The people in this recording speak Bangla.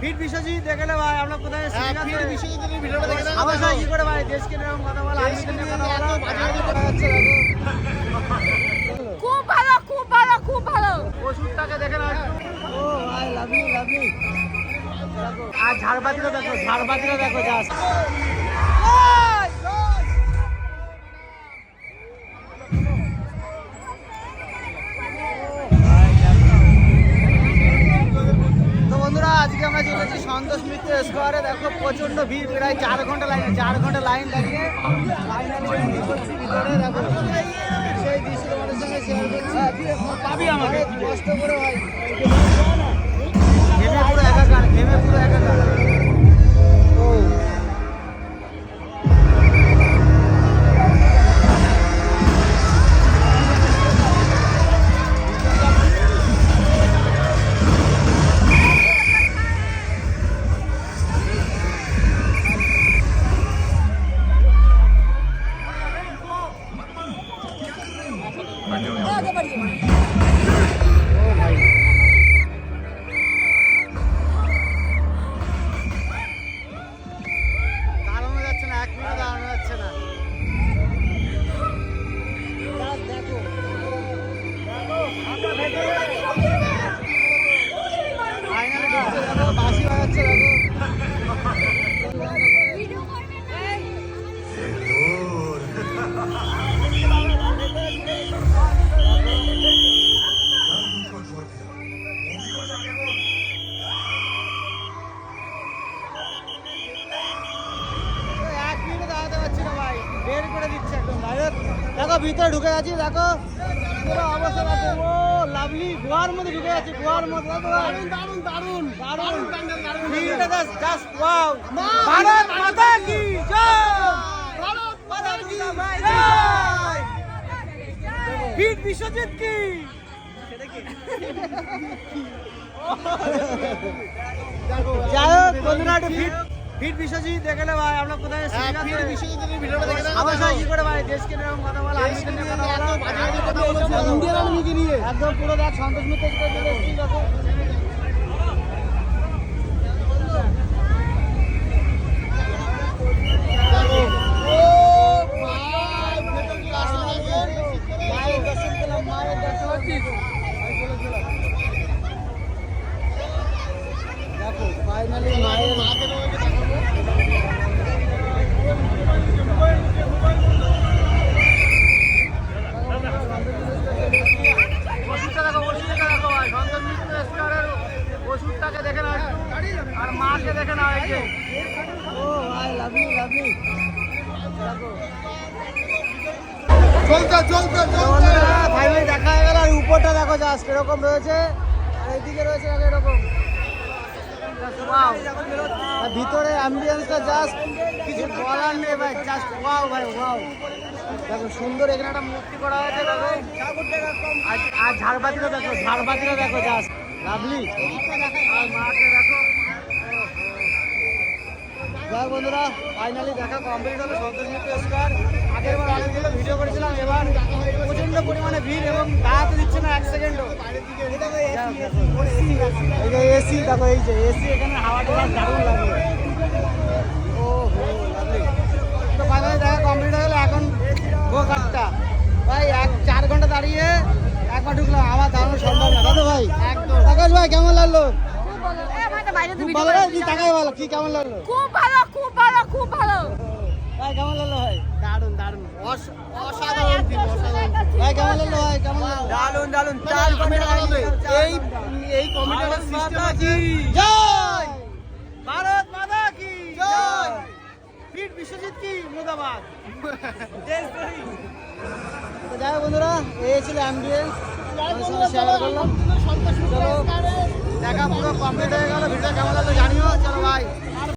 ফিট বিশ্বজিৎ দেখলে ভাই আমরা কোথায় হ্যাঁ, আছে? বিশ্বজিতের ভিডিওটা দেখে নাও। আমার সাথে কি করে ভাই? দেশকে এরকম কথা বলা নিয়ে কথা বলা বাজে বাজে কথা হচ্ছে দেখো। খুব ভালো খুব ভালো খুব ভালো। ওষুধটাকে দেখে না ও ভাই লাভলি লাভলি আর ঝাড়বাতিটা দেখো ঝাড়বাতিটা দেখো জাস্ট সন্তোষ মিত্র স্কোয়ারে দেখো প্রচণ্ড ভিড় প্রায় চার ঘণ্টা লাইন চার ঘণ্টা লাইন লাগিয়ে লাইনে ভিতরে। দেখো সেই দৃশ্য তোমাদের সঙ্গে শেয়ার করছি। পাবি আমাকে। কষ্ট করে ভাই ও দেখো ভিতরে ঢুকে গেছি দেখো। পুরো অবস্থা দেখো। ও লাভলি গোয়ার মধ্যে ঢুকে গেছি গোয়ার মধ্যে। দারুণ দারুণ দারুণ দারুণ দারুণ জাস্ট জাস্ট ওয়াও। ভারত মাতা কি জয়! ভারত মাতা কি জয়! ভিড় বিশ্বজিৎ কি? যাই হোক বন্ধুরা একটু ভিড় ভিড় বিশ্বজিৎ দেখলে ভাই আমরা কোথায় ফিট হ্যাঁ, ভিডিওটা দেখে। আমার সাথে কি করে ভাই? দেশকে এরকম কথা বলা আমি কথা ইন্ডিয়ান আর্মিকে নিয়ে একদম পুরো সন্তোষ মিত্র করে দেখো। ও ভাই, ভেতর কি আসছে দেখো। মায়ের দর্শন পেলাম মায়ের দর্শন দেখো ফাইনালি মায়ের মাকে তোমাকে দেখাবো। ওষুধটা দেখো ওষুধটা দেখো ভাই সন্তোষ মিত্র স্কোয়ারের ওষুধটাকে দেখে না আর মাকে দেখে না এই যে। ও ভাই লাভলি লাভলি চলতে। চলতে চলতে ফাইনালি দেখা গেল। আর উপরটা দেখো জাস্ট এরকম রয়েছে। আর এইদিকে রয়েছে এরকম। ভিতরে অ্যাম্বিয়েন্সটা জাস্ট কিছু বলার নেই ভাই জাস্ট ওয়াও ভাই ওয়াও দেখো সুন্দর এখানে একটা মূর্তি করা হয়েছে দেখো। আর আর ঝাড়বাতিটা দেখো ঝাড়বাতিটা দেখো জাস্ট লাভলি। যাই বন্ধুরা ফাইনালি দেখা কমপ্লিট হলো সন্তোষ মিত্র স্কোয়ার আগের বার অনেকগুলো ভিডিও করেছিলাম, এবার প্রচণ্ড পরিমাণে ভিড় এবং দাঁড়াতে দিচ্ছে না এক সেকেন্ডও এই এসি দেখো এই যে এসি এখানে হাওয়াটা দেওয়া দারুণ লাগে ও হো লাভলি তো ফাইনালি দেখা কমপ্লিট হয়ে গেলো এখন গো কাটটা ভাই এক চার ঘণ্টা দাঁড়িয়ে একবার ঢুকলাম আমার দাঁড়ানো সম্ভব না দাদা ভাই একদম আকাশ ভাই কেমন লাগল? খুব ভালো এ ভাই তো বাইরে তো খুব ভিডিও ভালো কি কি কেমন লাগল? খুব ভালো খুব ভালো খুব ভালো। ভাই কেমন লাগল ভাই? দারুণ দারুণ। অস- অসাধারণ ভাই কেমন লাগল ভাই? কেমন লাগল? দারুণ দারুণ। চার এই এই কমিটির সিস্টেম আছে জয়! ভারত মাতা কি? জয়! ফিট বিশ্বজিৎ কি? মুর্দাবাদ। তো যাই হোক বন্ধুরা এই ছিল অ্যাম্বিয়েন্স চলো দেখা পুরো কমপ্লিট হয়ে গেল ভিডিও কেমন লাগল জানিও চলো ভাই